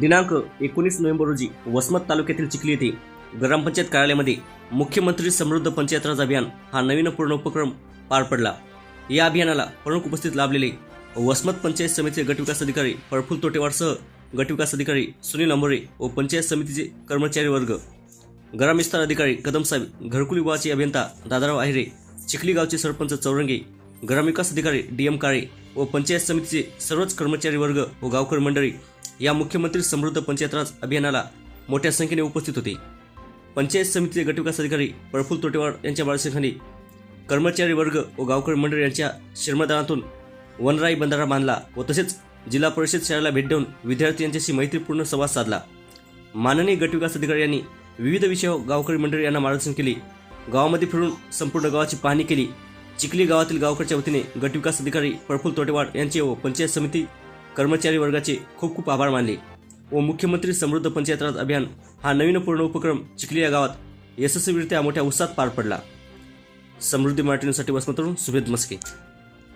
दिनांक एकोणीस नोव्हेंबर रोजी वसमत तालुक्यातील चिखली येथे ग्रामपंचायत कार्यालयामध्ये मुख्यमंत्री समृद्ध पंचायत राज अभियान हा नवीन पूर्ण उपक्रम पार पडला. या अभियानाला प्रमुख उपस्थित लाभलेले वसमत पंचायत समितीचे गटविकास अधिकारी प्रफुल्ल तोटेवारसह गटविकास अधिकारी सुनील अंबोरे व पंचायत समितीचे कर्मचारी वर्ग. ग्रामविस्तार अधिकारी कदमसाहेब घरकुल विभागाचे अभियंता दादाराव आहिरे चिखली गावचे सरपंच चौरंगे ग्रामविकास अधिकारी डी एम काळे व पंचायत समितीचे सर्वच कर्मचारी वर्ग व गावकरी मंडळी या मुख्यमंत्री समृद्ध पंचायत राज अभियानाला मोठ्या संख्येने उपस्थित होते. पंचायत समितीचे गटविकास अधिकारी प्रफुल्ल तोटेवाड यांच्या मार्गदर्शनाखाली कर्मचारी वर्ग व गावकरी मंडळ यांच्या श्रमदानातून वनराई बंधारा बांधला व तसेच जिल्हा परिषद शाळेला भेट देऊन विद्यार्थी यांच्याशी मैत्रीपूर्ण संवाद साधला. माननीय गटविकास अधिकारी यांनी विविध विषयावर गावकरी मंडळी यांना मार्गदर्शन केले. गावामध्ये फिरून संपूर्ण गावाची पाहणी केली. चिखली गावातील गावकडच्या वतीने गटविकास अधिकारी प्रफुल्ल तोटेवाड यांचे व पंचायत समिती कर्मचारी वर्गाचे खूप खूप आभार मानले. व मुख्यमंत्री समृद्ध पंचायतराज अभियान हा नवीन पूर्ण उपक्रम चिखली या गावात यशस्वीरित्या मोठ्या उत्साहात पार पडला. समृद्धी मार्टिनसाठी न्यूजसाठी वसमतरून सुभेद मस्के.